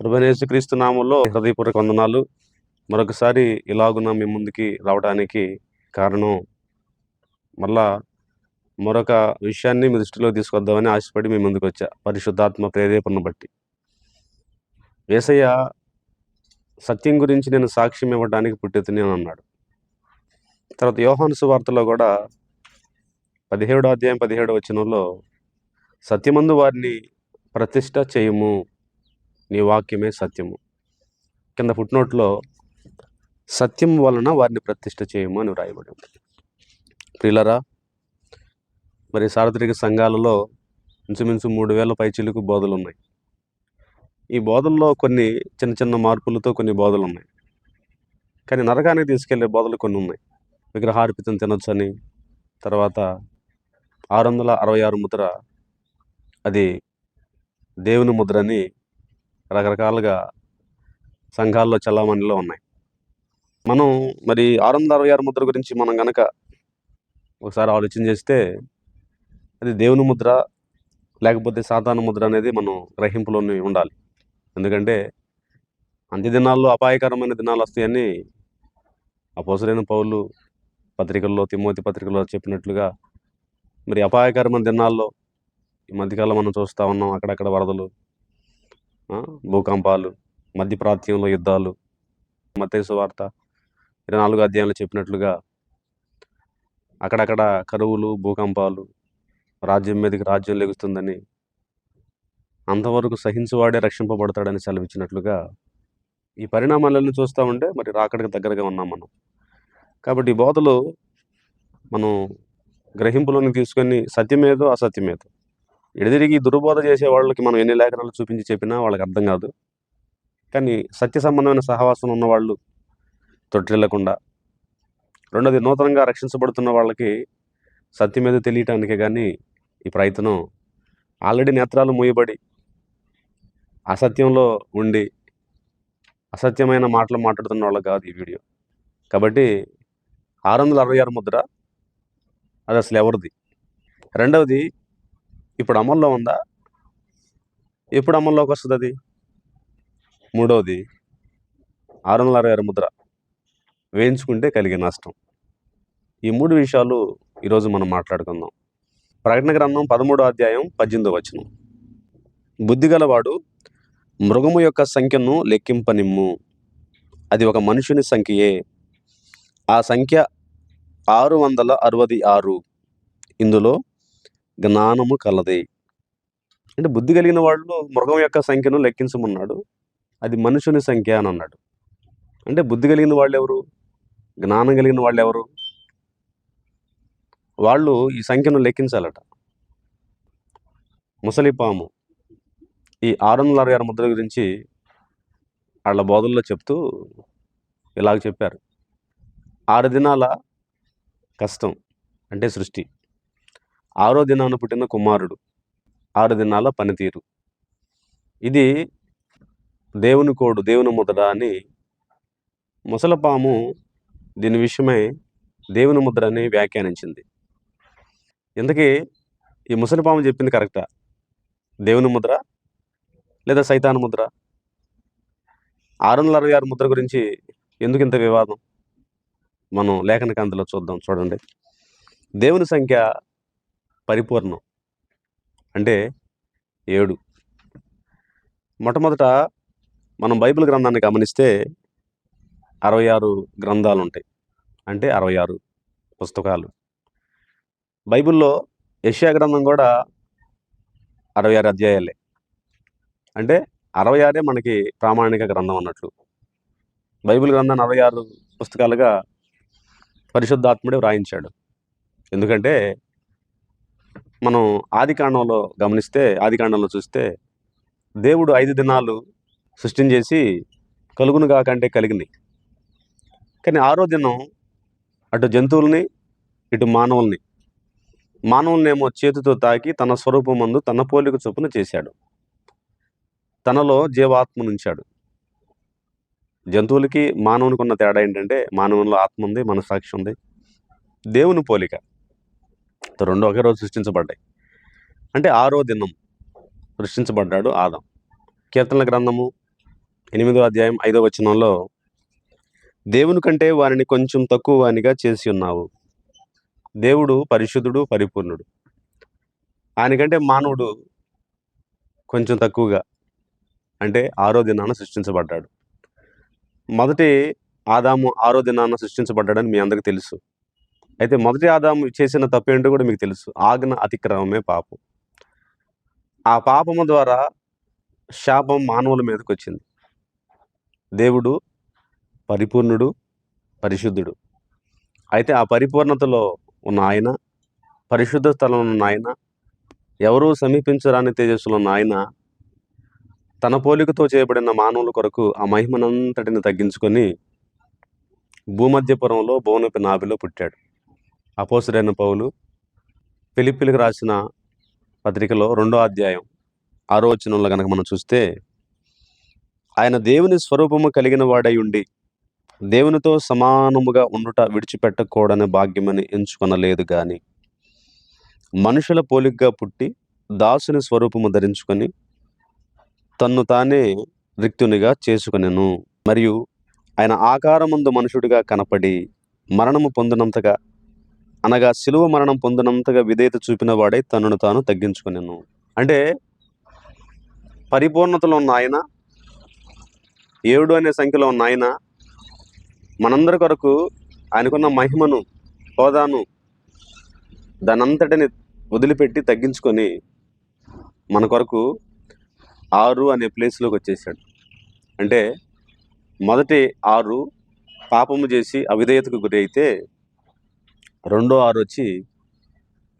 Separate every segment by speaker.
Speaker 1: ప్రభనేసుక్రీస్తు నామంలో హృదయపూర్వక వందనాలు. మరొకసారి ఇలాగున మీ ముందుకి రావడానికి కారణం మళ్ళా మరొక విషయాన్ని మీ దృష్టిలో తీసుకొద్దామని ఆశపడి మీ ముందుకు వచ్చా. పరిశుద్ధాత్మ ప్రేరేపణను బట్టి. వేసయ్య సత్యం గురించి నేను సాక్ష్యం ఇవ్వడానికి పుట్టెతుని అని అన్నాడు. తర్వాత యోహాను సువార్తలో కూడా పదిహేడో అధ్యాయం పదిహేడో వచనంలో సత్యమందు వారిని ప్రతిష్ట చేయము. నీ వాక్యమే సత్యము. కింద ఫుట్నోట్లో సత్యం వలన వారిని ప్రతిష్ట చేయము అని వ్రాయబడి ఉంది. మరి సార్వత్రిక సంఘాలలో ఇంచుమించు మూడు వేల పైచిలుకు బోధలు ఉన్నాయి ఈ బోధల్లో కొన్ని చిన్న చిన్న మార్పులతో కొన్ని బోధలు ఉన్నాయి కానీ నరకానికి తీసుకెళ్ళే బోధలు కొన్ని ఉన్నాయి. విగ్రహార్పితం తినొచ్చని తర్వాత ఆరు వందల అరవై ఆరు ముద్ర అది దేవుని ముద్ర అని రకరకాలుగా సంఘాల్లో చలామణిలో ఉన్నాయి. మనం మరి ఆరు వందల అరవై ఆరు ముద్ర గురించి మనం గనక ఒకసారి ఆలోచన చేస్తే అది దేవుని ముద్ర లేకపోతే సాధారణ ముద్ర అనేది మనం గ్రహింపులోనే ఉండాలి. ఎందుకంటే అంత్య దినాల్లో అపాయకరమైన దినాలు వస్తాయని అపోసరైన పౌరులు పత్రికల్లో తిమ్మోతి పత్రికల్లో చెప్పినట్లుగా మరి అపాయకరమైన దినాల్లో ఈ మధ్యకాలం మనం చూస్తూ ఉన్నాం. అక్కడక్కడ వరదలు భూకంపాలు మధ్య ప్రాంతంలో యుద్ధాలు మతేసు వార్త ఇరవై నాలుగు అధ్యాయంలో చెప్పినట్లుగా అక్కడక్కడ కరువులు భూకంపాలు రాజ్యం మీదకి రాజ్యం లెగుస్తుందని అంతవరకు సహించువాడే రక్షింపబడతాడని సెలవిచ్చినట్లుగా ఈ పరిణామాలను చూస్తూ ఉంటే మరి రాకడికి దగ్గరగా ఉన్నాం మనం. కాబట్టి ఈ బోధలు మనం గ్రహింపులోని తీసుకొని సత్యమేదో అసత్యమేదో ఎడదిరిగి దుర్బోధ చేసే వాళ్ళకి మనం ఎన్ని లేఖనాలు చూపించి చెప్పినా వాళ్ళకి అర్థం కాదు. కానీ సత్య సంబంధమైన సహవాసం ఉన్నవాళ్ళు తొట్టిల్లకుండా రెండోది నూతనంగా రక్షించబడుతున్న వాళ్ళకి సత్యం మీద తెలియటానికే కానీ ఈ ప్రయత్నం ఆల్రెడీ నేత్రాలు మూయబడి అసత్యంలో ఉండి అసత్యమైన మాటలు మాట్లాడుతున్న వాళ్ళు కాదు ఈ వీడియో. కాబట్టి ఆరు వందల అరవై ఆరు ముద్ర అది అసలు ఎవరిది? రెండవది ఇప్పుడు అమల్లో ఉందా? ఎప్పుడు అమల్లోకి వస్తుంది అది మూడవది ఆరు వందల అరవై ఆరు ముద్ర వేయించుకుంటే కలిగే నష్టం. ఈ మూడు విషయాలు ఈరోజు మనం మాట్లాడుకుందాం. ప్రకటన గ్రంథం పదమూడో అధ్యాయం పద్దెనిమిదో వచనం. బుద్ధిగలవాడు మృగము యొక్క సంఖ్యను లెక్కింపనిమ్ము. అది ఒక మనుషుని సంఖ్యయే. ఆ సంఖ్య ఆరు వందల అరవై ఆరు. ఇందులో జ్ఞానము కలది. అంటే బుద్ధి కలిగిన వాళ్ళు మృగం యొక్క సంఖ్యను లెక్కించమన్నాడు. అది మనుషుని సంఖ్య అని అన్నాడు. అంటే బుద్ధి కలిగిన వాళ్ళు ఎవరు? జ్ఞానం కలిగిన వాళ్ళు ఎవరు? వాళ్ళు ఈ సంఖ్యను లెక్కించాలట. ముసలిపాము ఈ ఆరు వందల అరవై ఆరు ముద్ర గురించి వాళ్ళ బోధల్లో చెప్తూ ఇలాగ చెప్పారు. ఆరు దినాల కష్టం అంటే సృష్టి. ఆరో దినాన పుట్టిన కుమారుడు. ఆరు దినాల పనితీరు. ఇది దేవుని కోడు దేవుని ముద్ర అని ముసలపాము దీని విషయమై దేవుని ముద్ర అని వ్యాఖ్యానించింది. ఇంతకీ ఈ ముసలిపాము చెప్పింది కరెక్టా? దేవుని ముద్ర లేదా సైతాన్ ముద్ర? ఆరు వందల అరవై ఆరు ముద్ర గురించి ఎందుకు ఇంత వివాదం? మనం లేఖన కాంతిలో చూద్దాం చూడండి. దేవుని సంఖ్య పరిపూర్ణం. అంటే ఏడు. మొట్టమొదట మనం బైబిల్ గ్రంథాన్ని గమనిస్తే అరవై ఆరు గ్రంథాలు ఉంటాయి అంటే అరవై ఆరు పుస్తకాలు. బైబిల్లో యష్యా గ్రంథం కూడా అరవై ఆరు అధ్యాయాలే. అంటే అరవై ఆరే మనకి ప్రామాణిక గ్రంథం అన్నట్లు. బైబిల్ గ్రంథాన్ని అరవై ఆరు పుస్తకాలుగా పరిశుద్ధాత్ముడే వ్రాయించాడు. ఎందుకంటే మనం ఆదికాండంలో గమనిస్తే ఆదికాండంలో చూస్తే దేవుడు ఐదు దినాలు సృష్టించేసి కలుగును కాకంటే కలిగినాయి. కానీ ఆరో దినం అటు జంతువుల్ని ఇటు మానవుల్ని. మానవులనేమో చేతితో తాకి తన స్వరూపమందు తన పోలిక చొప్పున చేశాడు. తనలో జీవాత్మనుంచాడు జంతువులకి మానవునికి ఉన్న తేడా ఏంటంటే మానవునిలో ఆత్మ ఉంది మనసాక్షి ఉంది. దేవుని పోలిక. తో రెండు ఒకే రోజు సృష్టించబడ్డాయి. అంటే ఆరో దినం సృష్టించబడ్డాడు ఆదాం. కీర్తనల గ్రంథము ఎనిమిదో అధ్యాయం ఐదో వచనంలో దేవుని కంటే వారిని కొంచెం తక్కువ వానిగా చేసి ఉన్నావు. దేవుడు పరిశుద్ధుడు పరిపూర్ణుడు. ఆయనకంటే మానవుడు కొంచెం తక్కువగా అంటే ఆరో దినాన సృష్టించబడ్డాడు. మొదటి ఆదాము ఆరో దినాన సృష్టించబడ్డాడని మీ అందరికీ తెలుసు. అయితే మొదటి ఆదాము చేసిన తప్పేంటో కూడా మీకు తెలుసు. ఆజ్ఞ అతిక్రమమే పాపం. ఆ పాపము ద్వారా శాపం మానవుల మీదకి వచ్చింది దేవుడు పరిపూర్ణుడు పరిశుద్ధుడు. అయితే ఆ పరిపూర్ణతలో ఉన్న ఆయన పరిశుద్ధ స్థలంలో ఉన్న ఆయన ఎవరూ సమీపించరాని తేజస్సులో ఉన్న ఆయన తన పోలికతో చేయబడిన మానవుల కొరకు ఆ మహిమనంతటిని తగ్గించుకొని భూమధ్యపురంలో భువనపి నాభిలో పుట్టాడు. అపోసుడైన పౌలు పిలిపిలికి రాసిన పత్రికలో రెండో అధ్యాయం ఆరో వచనంలో కనుక మనం చూస్తే ఆయన దేవుని స్వరూపము కలిగిన వాడై ఉండి దేవునితో సమానముగా ఉండుట విడిచిపెట్టకూడని భాగ్యమని ఎంచుకొనలేదు కానీ మనుషుల పోలికగా పుట్టి దాసుని స్వరూపము ధరించుకొని తన్ను తానే రిక్తునిగా చేసుకొనెను. మరియు ఆయన ఆకారముందు మనుషుడిగా కనపడి మరణము పొందినంతగా అనగా శిలువ మరణం పొందినంతగా విధేయత చూపిన వాడే తనను తాను తగ్గించుకునేను. అంటే పరిపూర్ణతలో ఉన్న ఆయన ఏడు అనే సంఖ్యలో ఉన్న ఆయన మనందరి కొరకు ఆయనకున్న మహిమను హోదాను దానంతటిని వదిలిపెట్టి తగ్గించుకొని మన కొరకు ఆరు అనే ప్లేస్లోకి వచ్చేసాడు. అంటే మొదటి ఆరు పాపము చేసి అవిధేయతకు గురి అయితే రెండో ఆరు వచ్చి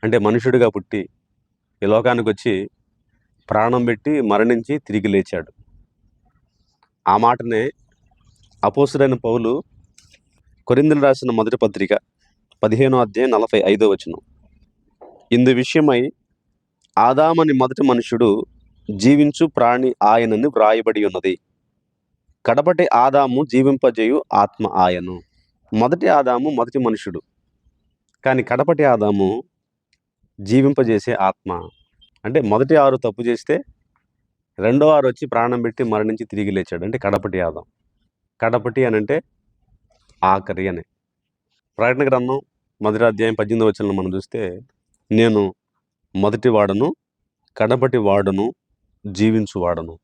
Speaker 1: అంటే మనుషుడిగా పుట్టి ఈ లోకానికి వచ్చి ప్రాణం పెట్టి మరణించి తిరిగి లేచాడు. ఆ మాటనే అపోసుడైన పౌలు కొరిందులు రాసిన మొదటి పత్రిక పదిహేనో అధ్యాయం నలభై ఐదో వచనం. ఇందు విషయమై ఆదామని మొదటి మనుషుడు జీవించు ప్రాణి ఆయనని వ్రాయబడి ఉన్నది. కడపటి ఆదాము జీవింపజేయు ఆత్మ ఆయను. మొదటి ఆదాము మొదటి మనుషుడు. కానీ కడపటి ఆదాము జీవింపజేసే ఆత్మ. అంటే మొదటి ఆరు తప్పు చేస్తే రెండో ఆరు వచ్చి ప్రాణం పెట్టి మరణించి తిరిగి లేచాడు. అంటే కడపటి ఆదాం. కడపటి అని అంటే ఆఖరి అని. ప్రకటన గ్రంథం మొదటి అధ్యాయం పద్దెనిమిది వచ్చిన మనం చూస్తే నేను మొదటి వాడను కడపటి వాడను జీవించు వాడను.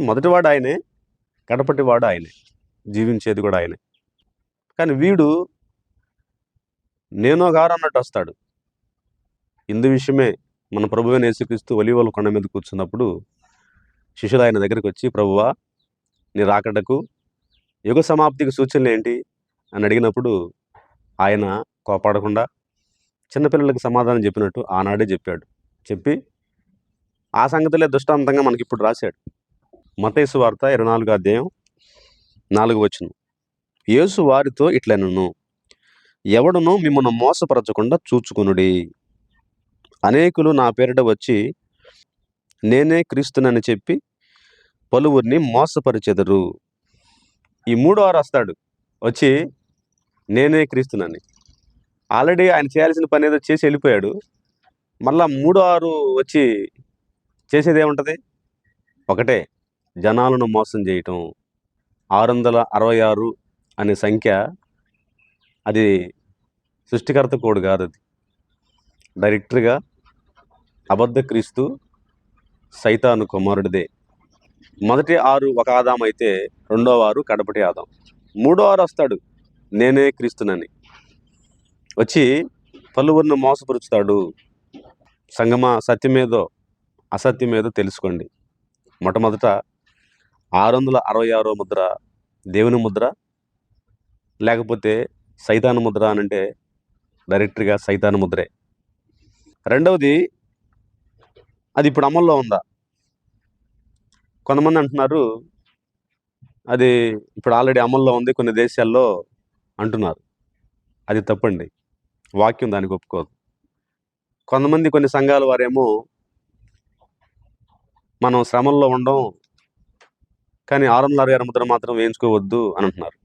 Speaker 1: మొదటివాడు ఆయనే కడపటి వాడు ఆయనే జీవించేది కూడా ఆయనే. కానీ వీడు నేనో గారు అన్నట్టు వస్తాడు. ఇందు విషయమే మన ప్రభువైన యేసుక్రీస్తు ఒలివల కొండ మీద కూర్చున్నప్పుడు శిష్యులు ఆయన దగ్గరికి వచ్చి ప్రభువా నీ రాకడకు యుగ సమాప్తికి సూచనలు ఏంటి? అని అడిగినప్పుడు ఆయన కోపాడకుండా చిన్నపిల్లలకు సమాధానం చెప్పినట్టు ఆనాడే చెప్పాడు. చెప్పి ఆ సంగతిలే దృష్టాంతంగా మనకి ఇప్పుడు రాశాడు. మతేసు వార్త ఇరవై నాలుగు అధ్యాయం నాలుగు వచ్చును యేసు వారితో ఇట్లనను ఎవడును మిమ్మల్ని మోసపరచకుండా చూచుకునుడి. అనేకులు నా పేరిట వచ్చి నేనే క్రీస్తునని చెప్పి పలువురిని మోసపరిచెదరు. ఈ మూడో వారు వస్తాడు వచ్చి నేనే క్రీస్తునని. ఆల్రెడీ ఆయన చేయాల్సిన పని ఏదో చేసి వెళ్ళిపోయాడు. మళ్ళా మూడో ఆరు వచ్చి చేసేది ఏముంటుంది? ఒకటే జనాలను మోసం చేయటం. ఆరు వందల అరవై ఆరు అనే సంఖ్య అది సృష్టికర్త కోడ్ కాదు అది. డైరెక్టర్గా అబద్ధ క్రీస్తు సైతాను కుమారుడిదే. మొదటి ఆరు ఒక ఆదాం అయితే రెండో వారు కడపటి ఆదాం. మూడో ఆరు వస్తాడు నేనే క్రీస్తునని. వచ్చి పలువురిని మోసపరుచుతాడు సంగమా సత్యమేదో అసత్యమేదో తెలుసుకోండి. మొట్టమొదట ఆరు వందల అరవై ఆరో ముద్ర దేవుని ముద్ర లేకపోతే సైతాను ముద్ర అని డైరెక్టర్గా డైరెక్ట్గా ముద్రే. రెండవది అది ఇప్పుడు అమల్లో ఉందా? కొంతమంది అంటున్నారు అది ఇప్పుడు ఆల్రెడీ అమల్లో ఉంది కొన్ని దేశాల్లో అంటున్నారు. అది తప్పండి. వాక్యం దానికి ఒప్పుకోదు. కొంతమంది కొన్ని సంఘాల వారేమో మనం శ్రమల్లో ఉండం కానీ ఆరు వందల అరవై ఆరు ముద్ర మాత్రం వేయించుకోవద్దు అని అంటున్నారు.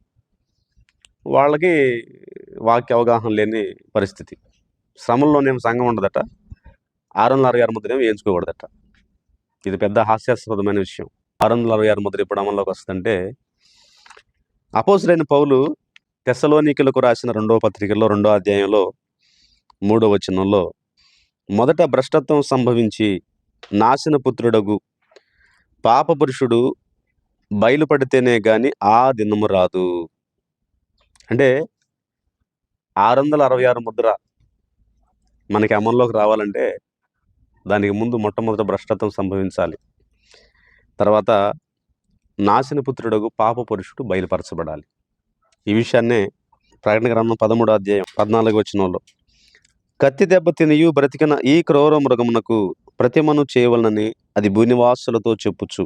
Speaker 1: వాళ్ళకి వాక్య అవగాహన లేని పరిస్థితి. శ్రమల్లోనేమో సంఘం ఉండదట. ఆరు వందల అరవై ఆరు ముద్ర వేయించుకోకూడదట. ఇది పెద్ద హాస్యాస్పదమైన విషయం. ఆరు వందల అరవై ఆరు ముద్ర ఇప్పుడు అమల్లోకి వస్తుందంటే అపోసులైన పౌలు తెసలోనికులకు రాసిన రెండవ పత్రికలో రెండో అధ్యాయంలో మూడో వచనంలో మొదట భ్రష్టత్వం సంభవించి నాశన పుత్రుడగు పాపపురుషుడు బయలుపడితేనే గాని ఆ దినము రాదు. అంటే ఆరు వందల అరవై ఆరు ముద్ర మనకి అమల్లోకి రావాలంటే దానికి ముందు మొట్టమొదట భ్రష్టత్వం సంభవించాలి. తర్వాత నాశన పుత్రుడకు పాప పురుషుడు బయలుపరచబడాలి. ఈ విషయాన్నే ప్రకటన గ్రంథం పదమూడో అధ్యాయం పద్నాలుగు వచనంలో కత్తి దెబ్బ తినియు బ్రతికిన ఈ క్రూర మృగమునకు ప్రతిమను చేయవలనని అది భూనివాసులతో చెప్పుచు.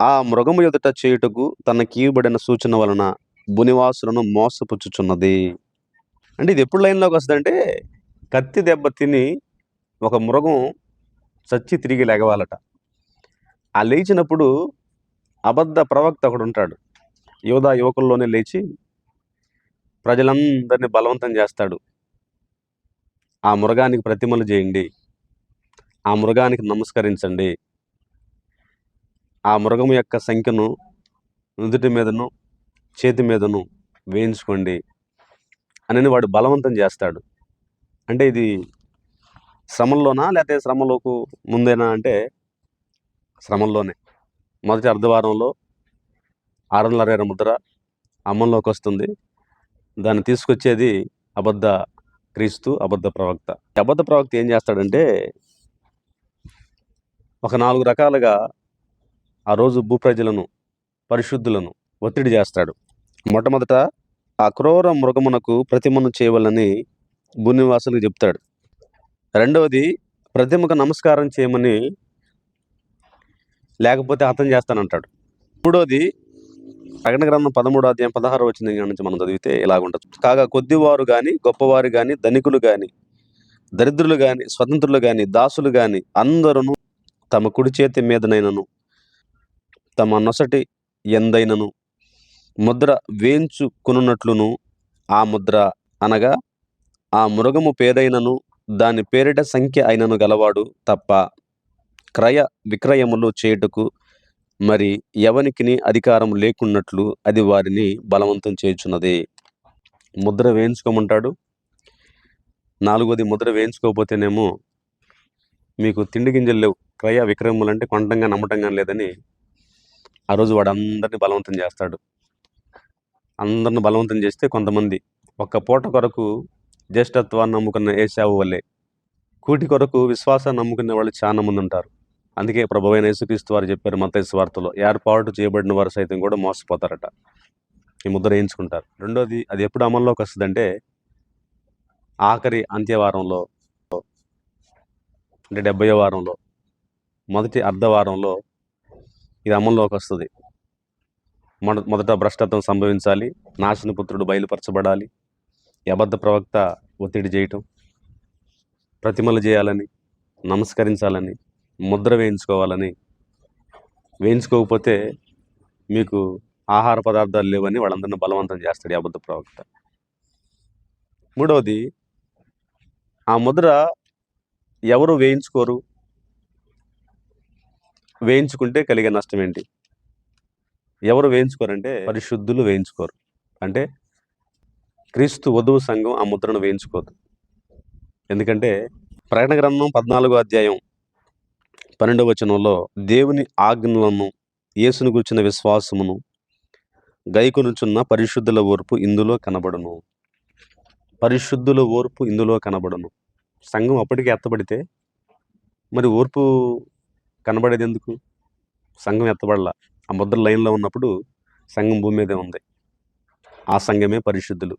Speaker 1: ఆ మృగము ఎదుట చేయుటకు తన కీయబడిన సూచన వలన భునివాసులను మోసపుచ్చుచున్నది. అంటే ఇది ఎప్పుడు లైన్లోకి వస్తుందంటే కత్తి దెబ్బ తిని ఒక మృగం చచ్చి తిరిగి లెగవాలట. ఆ లేచినప్పుడు అబద్ధ ప్రవక్త ఒకడు ఉంటాడు యోధా యువకుల్లోనే లేచి ప్రజలందరినీ బలవంతం చేస్తాడు. ఆ మృగానికి ప్రతిమలు చేయండి. ఆ మృగానికి నమస్కరించండి. ఆ మృగం యొక్క సంఖ్యను నుదుటి మీదను చేతి మీదను వేయించుకోండి అని వాడు బలవంతం చేస్తాడు. అంటే ఇది శ్రమంలోనా లేకపోతే శ్రమలోకు ముందేనా అంటే శ్రమంలోనే మొదటి అర్ధవారంలో ఆరు వందల అరవై ముద్ర అమల్లోకి వస్తుంది. దాన్ని తీసుకొచ్చేది అబద్ధ క్రీస్తు అబద్ధ ప్రవక్త. అబద్ధ ప్రవక్త ఏం చేస్తాడంటే ఒక నాలుగు రకాలుగా ఆ రోజు భూప్రజలను పరిశుద్ధులను ఒత్తిడి చేస్తాడు. మొట్టమొదట అక్రూర మృగమునకు ప్రతిమను చేయవలని భూనివాసులకు చెప్తాడు. రెండవది ప్రతిమకు నమస్కారం చేయమని లేకపోతే హతం చేస్తానంటాడు. మూడోది ప్రకటన గ్రంథం పదమూడు అధ్యాయం పదహారు వచ్చిన నుంచి మనం చదివితే ఇలాగుంటుంది. కాగా కొద్దివారు కానీ గొప్పవారు కానీ ధనికులు కానీ దరిద్రులు కానీ స్వతంత్రులు కానీ దాసులు కానీ అందరూ తమ కుడి చేతి మీదనైనను తమ నొసటి ఎందైనను ముద్ర వేయించుకున్నట్లును ఆ ముద్ర అనగా ఆ మృగము పేదైనను దాని పేరిట సంఖ్య అయినను గలవాడు తప్ప క్రయ విక్రయములు చేయుటకు మరి ఎవనికిని అధికారం లేకున్నట్లు అది వారిని బలవంతం చేయుచున్నది. ముద్ర వేయించుకోమంటాడు. నాలుగోది ముద్ర వేయించుకోకపోతేనేమో మీకు తిండి గింజలు లేవు. క్రయ విక్రయములు అంటే కొనటంగా నమ్మటంగా లేదని ఆ రోజు వాడు అందరినీ బలవంతం చేస్తాడు. అందరిని బలవంతం చేస్తే కొంతమంది. ఒక్క పూట కొరకు జ్యేష్ఠత్వాన్ని నమ్ముకున్న ఏసావు వల్లే. కూటి కొరకు విశ్వాసాన్ని నమ్ముకునే వాళ్ళు చాలా మంది ఉంటారు. అందుకే ప్రభువైన యేసుక్రీస్తు వారు చెప్పారు మత వార్తలో ఏర్పాటు చేయబడిన వారు సైతం కూడా మోసపోతారట. ఈ ముద్ర వేయించుకుంటారు. రెండోది అది ఎప్పుడు అమల్లోకి వస్తుందంటే ఆఖరి అంత్యవారంలో అంటే డెబ్బై వారంలో మొదటి అర్ధవారంలో ఇది అమల్లోకి వస్తుంది. మొదట భ్రష్టత్వం సంభవించాలి నాశనపుత్రుడు బయలుపరచబడాలి అబద్ధ ప్రవక్త ఒత్తిడి చేయటం ప్రతిమలు చేయాలని నమస్కరించాలని ముద్ర వేయించుకోవాలని వేయించుకోకపోతే మీకు ఆహార పదార్థాలు లేవని వాళ్ళందరిని బలవంతం చేస్తాడు అబద్ధ ప్రవక్త. మూడవది ఆ ముద్ర ఎవరు వేయించుకోరు? వేయించుకుంటే కలిగే నష్టం ఏంటి? ఎవరు వేయించుకోరంటే పరిశుద్ధులు వేయించుకోరు. అంటే క్రీస్తు వధువు సంఘం ఆ ముద్రను వేయించుకోదు. ఎందుకంటే ప్రకటన గ్రంథం పద్నాలుగో అధ్యాయం పన్నెండవ వచనంలో దేవుని ఆజ్ఞలను యేసును గుర్చిన విశ్వాసమును గైకొనుచున్న పరిశుద్ధుల ఓర్పు ఇందులో కనబడును. పరిశుద్ధుల ఓర్పు ఇందులో కనబడును. సంఘం అప్పటికే ఎత్తబడితే మరి ఓర్పు కనబడేది ఎందుకు? సంఘం ఎత్తబడలా. ఆ ముద్ర లైన్లో ఉన్నప్పుడు సంఘం భూమి మీదే ఉంది. ఆ సంఘమే పరిశుద్ధులు.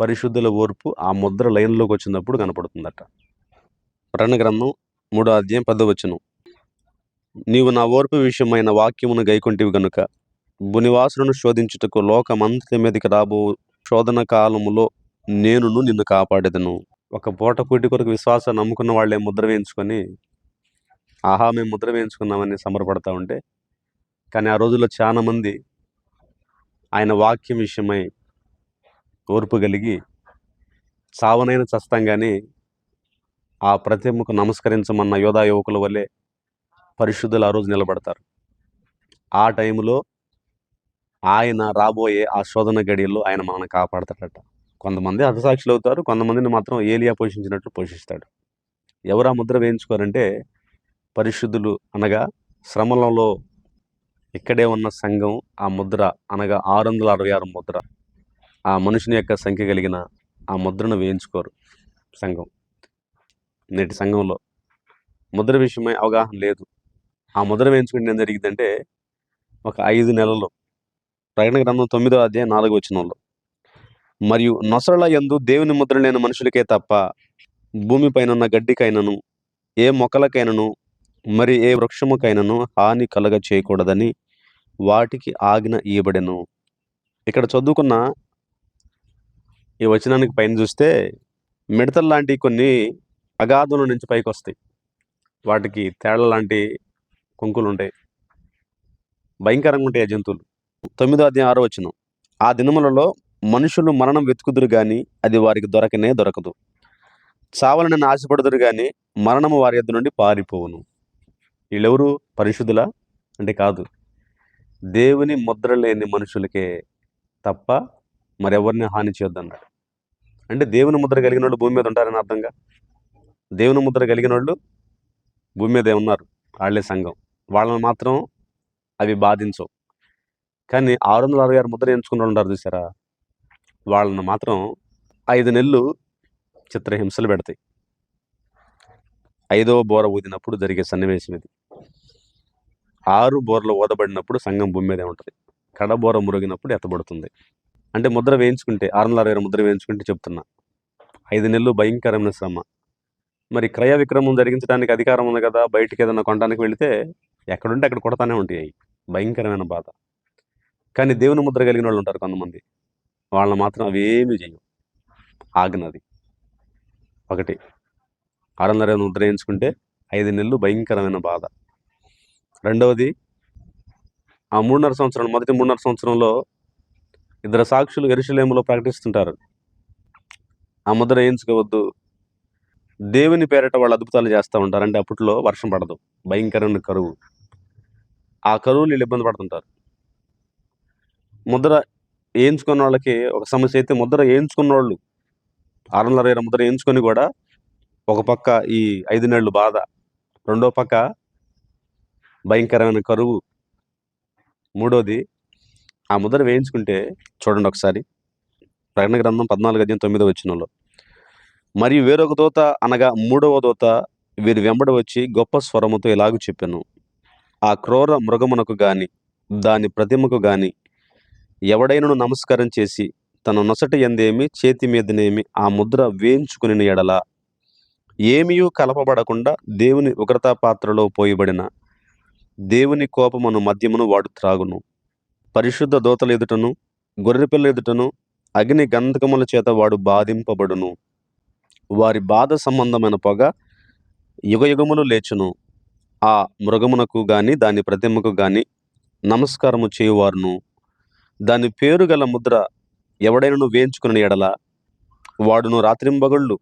Speaker 1: పరిశుద్ధుల ఓర్పు ఆ ముద్ర లైన్లోకి వచ్చినప్పుడు కనపడుతుందట. ప్రణ గ్రంథం మూడో అధ్యాయం పెద్ద వచ్చును నీవు నా ఓర్పు విషయమైన వాక్యమును గైకొంటివి గనుక భునివాసులను శోధించుటకు లోకమంతటి మీదకి రాబో శోధన కాలములో నేనును నిన్ను కాపాడేదను. ఒక పూట కూటి కొరకు విశ్వాసం నమ్ముకున్న వాళ్ళే ముద్ర వేయించుకొని ఆహా మేము ముద్ర వేయించుకున్నామని సంబరపడతా ఉంటే కానీ ఆ రోజుల్లో చాలామంది ఆయన వాక్యం విషయమై ఓర్పు కలిగి చావనైన చస్తాం కానీ ఆ ప్రతిమకు నమస్కరించమన్న యోధా యువకుల వల్లే పరిశుద్ధులు ఆ రోజు నిలబడతారు. ఆ టైంలో ఆయన రాబోయే ఆ శోధన గడియల్లో ఆయన మనల్ని కాపాడతాడట. కొంతమంది అర్థసాక్షులు అవుతారు కొంతమందిని మాత్రం ఏలియా పోషించినట్టు పోషిస్తాడు. ఎవరు ఆ ముద్ర వేయించుకోరంటే పరిశుద్ధులు అనగా శ్రమలలో ఇక్కడే ఉన్న సంఘం ఆ ముద్ర అనగా ఆరు వందల అరవై ఆరు ముద్ర. ఆ మనుషుని యొక్క సంఖ్య కలిగిన ఆ ముద్రను వేయించుకోరు సంఘం. నేటి సంఘంలో ముద్ర విషయమై అవగాహన లేదు. ఆ ముద్ర వేయించుకుంటే ఏం జరిగిందంటే ఒక ఐదు నెలలు ప్రకటన గ్రంథం తొమ్మిదో అధ్యాయం నాలుగు వచ్చినంలో మరియు నొసరల యందు దేవుని ముద్ర లేని మనుషులకే తప్ప భూమిపైన ఉన్న గడ్డికైనను ఏ మొక్కలకైనను మరి ఏ వృక్షముకైనను హాని కలగ చేయకూడదని వాటికి ఆజ్ఞ ఇవ్వబడెను ఇక్కడ చదువుకున్న ఈ వచనానికి పైన చూస్తే మిడతలు లాంటి కొన్ని అగాధుల నుంచి పైకి వస్తాయి వాటికి తేళ్ళ లాంటి కొంకులు ఉంటాయి భయంకరంగా ఉంటాయి ఆ జంతువులు. తొమ్మిదో అధ్యాయం ఆరో వచ్చిన ఆ దినములలో మనుషులు మరణం వెతుకుదురు కానీ అది వారికి దొరకనే దొరకదు. చావాలని ఆశపడుదురు కానీ మరణము వారి యొద్ద నుండి పారిపోవును. వీళ్ళెవరు? పరిశుద్ధులా? అంటే కాదు. దేవుని ముద్ర లేని మనుషులకే తప్ప మరెవరిని హాని చేయొద్దన్నాడు. అంటే దేవుని ముద్ర కలిగిన వాళ్ళు భూమి మీద ఉంటారని అర్థంగా? దేవుని ముద్ర కలిగిన వాళ్ళు భూమి మీద ఉన్నారు వాళ్ళే సంఘం. వాళ్ళని మాత్రం అవి బాధించవు. కానీ ఆరు వందల అరవై ఆరు ముద్ర ఎంచుకున్న వాళ్ళు ఉంటారు చూసారా వాళ్ళని మాత్రం ఐదు నెలలు చిత్రహింసలు పెడతాయి. ఐదవ బోర ఊదినప్పుడు జరిగే సన్నివేశం ఇది. ఆరు బోర్లు ఓదబడినప్పుడు సంఘం భూమి మీదే ఉంటుంది. కడబోర మురిగినప్పుడు ఎత్తబడుతుంది. అంటే ముద్ర వేయించుకుంటే ఆరు వందల అరవై ముద్ర వేయించుకుంటే చెప్తున్నా. ఐదు నెలలు భయంకరమైన శ్రమ. మరి క్రయ విక్రమం జరిగించడానికి అధికారం ఉంది కదా బయటికి ఏదైనా కొనడానికి వెళితే ఎక్కడుంటే అక్కడ కొడతానే ఉంటాయి. భయంకరమైన బాధ. కానీ దేవుని ముద్ర కలిగిన వాళ్ళు ఉంటారు కొంతమంది. వాళ్ళని మాత్రం అవేమీ ఏమీ చేయవు. ఆగినది ఒకటి ఆరు వందల అరవై ముద్ర వేయించుకుంటే ఐదు నెలలు భయంకరమైన బాధ. రెండవది ఆ మూడున్నర సంవత్సరం మొదటి మూడున్నర సంవత్సరంలో ఇద్దరు సాక్షులు ఎరుషలేములో ప్రకటిస్తుంటారు. ఆ ముద్ర వేయించుకోవద్దు. దేవుని పేరట వాళ్ళు అద్భుతాలు చేస్తూ ఉంటారు. అంటే అప్పట్లో వర్షం పడదు. భయంకరమైన కరువు. ఆ కరువులు వీళ్ళు ఇబ్బంది పడుతుంటారు. ముద్ర వేయించుకున్న వాళ్ళకి ఒక సమస్య అయితే ముద్ర వేయించుకున్న వాళ్ళు ఆరు వందల ముద్ర వేయించుకొని కూడా ఒక పక్క ఈ ఐదు నెలలు బాధ రెండో పక్క భయంకరమైన కరువు. మూడోది ఆ ముద్ర వేయించుకుంటే చూడండి ఒకసారి. ప్రకటన గ్రంథం పద్నాలుగు అధ్యాయం తొమ్మిదో వచ్చినలో మరియు వేరొక దూత అనగా మూడవ దూత వీరి వెంబడి వచ్చి గొప్ప స్వరముతో ఇలాగ చెప్పాను. ఆ క్రూర మృగమునకు గాని దాని ప్రతిమకు గాని ఎవడైనను నమస్కారం చేసి తన నొసటి ఎందేమి చేతి మీదనేమి ఆ ముద్ర వేయించుకుని ఎడల. ఏమీయూ కలపబడకుండా దేవుని ఉగ్రతా పాత్రలో పోయబడిన దేవుని కోపమును మద్యమును వాడు త్రాగును. పరిశుద్ధ దోతల ఎదుటను గొర్రెపిల్ల ఎదుటను అగ్ని గంధకముల చేత వాడు బాధింపబడును. వారి బాధ సంబంధమైన పొగ యుగయుగములు లేచును. ఆ మృగమునకు గాని దాని ప్రతిమకు గాని నమస్కారము చేయువారును. దాని పేరు గల ముద్ర ఎవడైనను వేయించుకుని ఎడల వాడును రాత్రింబగళ్ళు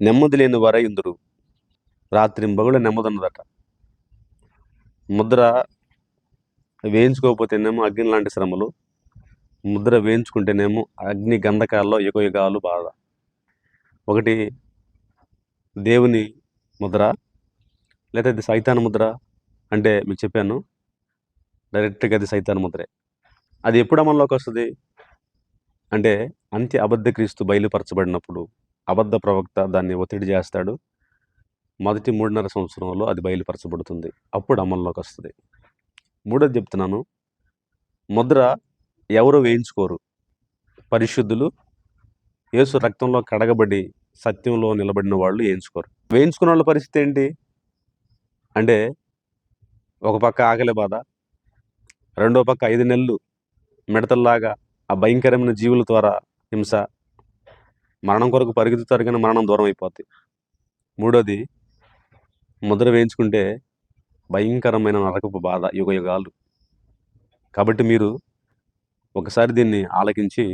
Speaker 1: నెమ్మది లేని వారై ఇందురు రాత్రింబగళ్ళు నెమ్మదన్నదట. ముద్ర వేయించుకోకపోతేనేమో అగ్ని లాంటి శ్రమలు ముద్ర వేయించుకుంటేనేమో అగ్ని గంధకాల్లో యుగయుగాలు బాధ. ఒకటి దేవుని ముద్ర లేదా అది సైతాన్ ముద్ర అంటే మీకు చెప్పాను డైరెక్ట్గా అది సైతాన్ ముద్రే. అది ఎప్పుడు అమల్లోకి వస్తుంది? అంటే అంత్య అబద్ధ క్రీస్తు బయలుపరచబడినప్పుడు అబద్ధ ప్రవక్త దాన్ని ఒత్తిడి చేస్తాడు మొదటి మూడున్నర సంవత్సరంలో అది బయలుపరచబడుతుంది. అప్పుడు అమల్లోకి వస్తుంది. మూడోది చెప్తున్నాను. ముద్ర ఎవరు వేయించుకోరు? పరిశుద్ధులు. యేసు రక్తంలో కడగబడి సత్యంలో నిలబడిన వాళ్ళు వేయించుకోరు. వేయించుకున్న వాళ్ళ పరిస్థితి ఏంటి? అంటే ఒక పక్క ఆకలి బాధ రెండో పక్క ఐదు నెలలు మిడతల్లాగా ఆ భయంకరమైన జీవుల ద్వారా హింస మరణం కొరకు పరిగెత్తుతారు కానీ మరణం దూరం అయిపోద్ది. మూడోది ముద్ర వేయించుకుంటే భయంకరమైన నరకపు బాధ యుగ యుగాలు కాబట్టి మీరు ఒకసారి దీన్ని ఆలకించి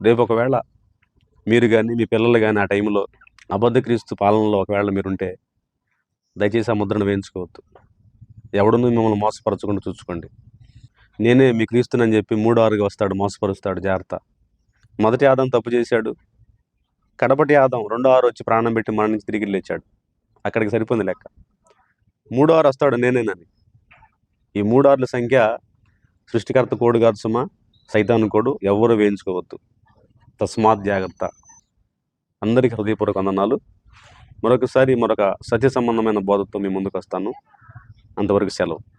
Speaker 1: రేపు ఒకవేళ మీరు కానీ మీ పిల్లలు కానీ ఆ టైంలో అబద్ధ క్రీస్తు పాలనలో ఒకవేళ మీరుంటే దయచేసి ఆ ముద్రను వేయించుకోవద్దు. ఎవడనూ మిమ్మల్ని మోసపరచకుండా చూసుకోండి. నేనే మీ క్రీస్తునని చెప్పి మూడో ఆరుగా వస్తాడు మోసపరుస్తాడు జాగ్రత్త. మొదటి ఆదం తప్పు చేశాడు కడపటి ఆదం రెండో ఆరు వచ్చి ప్రాణం పెట్టి మరణించి తిరిగి లేచాడు. అక్కడికి సరిపోయింది లెక్క. మూడో ఆరు వస్తాడు నేనేనని ఈ మూడు ఆరుల సంఖ్య సృష్టికర్త కోడు కాదు సుమా సైతాను కోడు ఎవరు వేయించుకోవద్దు. తస్మాత్ జాగ్రత్త. అందరికీ హృదయపూర్వక వందనాలు. మరొకసారి మరొక సత్య సంబంధమైన బోధతో మీ ముందుకు వస్తాను. అంతవరకు సెలవు.